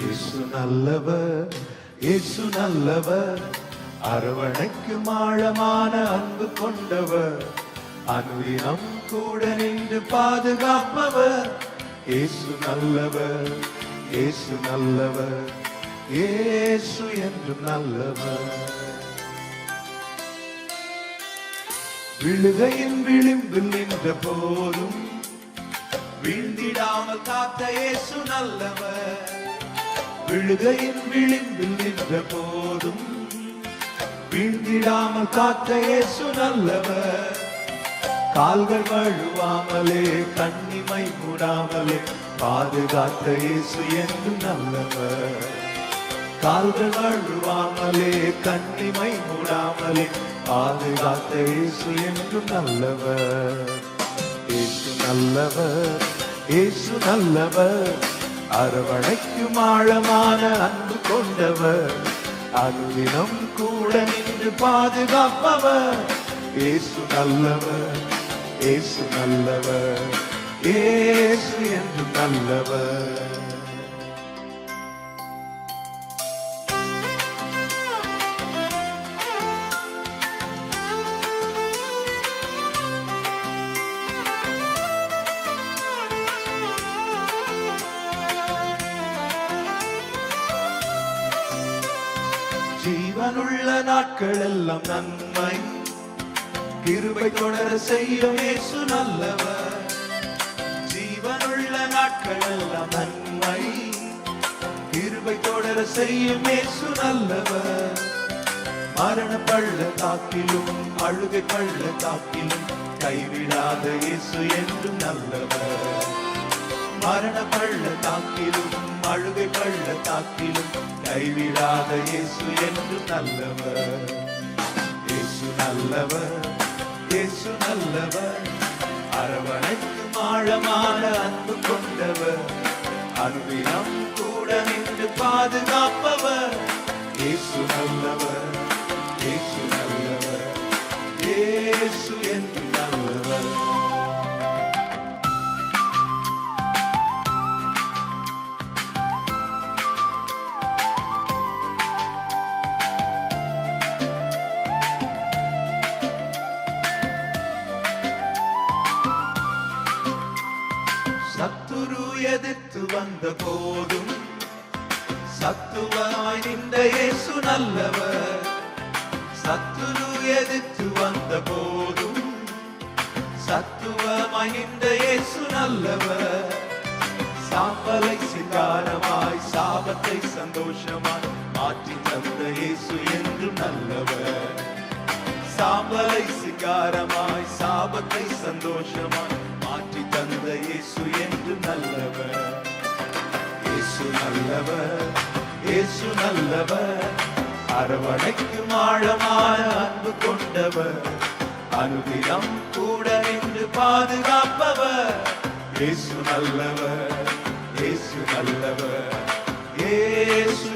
இயேசு நல்லவர் இயேசு நல்லவர். அரவணைக்கும் ஆழமான அன்பு கொண்டவர். அனுதினம் கூட நின்று பாதுகாப்பவர். இயேசு நல்லவர் இயேசு நல்லவர் இயேசு என்று நல்லவர். விழுகையின் விளிம்பில் நின்ற போதும் வீழ்ந்திடாமல் காத்த இயேசு நல்லவர். விழுகையின் விளிம்பில் நின்ற போதும் வீழ்ந்திடாமல் காத்தையே இயேசு கால்கள் வழுவாமலே கண்ணிமை மூடாமலே பாதுகாத்த இயேசு என்று நல்லவர். கால்கள் வழுவாமலே கண்ணிமை மூடாமலே பாதுகாத்த இயேசு என்று நல்லவர். இயேசு நல்லவர் இயேசு நல்லவர். அரவணைக்கும் ஆழமான அன்பு கொண்டவர். அனுதினம் கூட நின்று பாதுகாப்பவர். ஏசு நல்லவர் ஏசு நல்லவர் ஏசு என்று நல்லவர். ஜீவனுள்ள நாட்கள் எல்லாம் நன்மை. கிருபை தொடர செய்யும் இயேசு நல்லவர். ஜீவனுள்ள நாட்கள் எல்லாம் நன்மை. கிருபை தொடர செய்யும் இயேசு நல்லவர். மரண பள்ள தாக்கிலும் அழுகை பள்ள தாக்கிலும் கைவிடாத இயேசு என்று நல்லவர். மரண பள்ள தாக்கிலும் அழுகை பள்ள தாக்கிலும் கைவிடாத இயேசு என்று நல்லவர். இயேசு நல்லவர் இயேசு நல்லவர். அரவணைக்கும் ஆழமான அன்பு கொண்டவர். அனுதினம் கூட நின்று பாதுகாப்பவர். குரு எதிர்த்து வந்த போதும் சத்துவாய் நின்ற இயேசு நல்லவர். சத்துரு எதிர்த்து வந்த போதும் சத்துவமாய் நின்ற இயேசு நல்லவர். சாம்பலை சிங்காரமாய் சாபத்தை சந்தோஷமாய் மாற்றி தந்த இயேசு என்று நல்லவர். சாம்பலை சிங்காரமாய் சாபத்தை சந்தோஷமாய் மாற்றி தந்த இயேசு நல்லவர் இயேசு நல்லவர். அரவணைக்கும் ஆழமான அன்பு கொண்டவர். அனுதினம் கூட நின்று பாதுகாப்பவர். இயேசு நல்லவர் இயேசு நல்லவர். இயேசு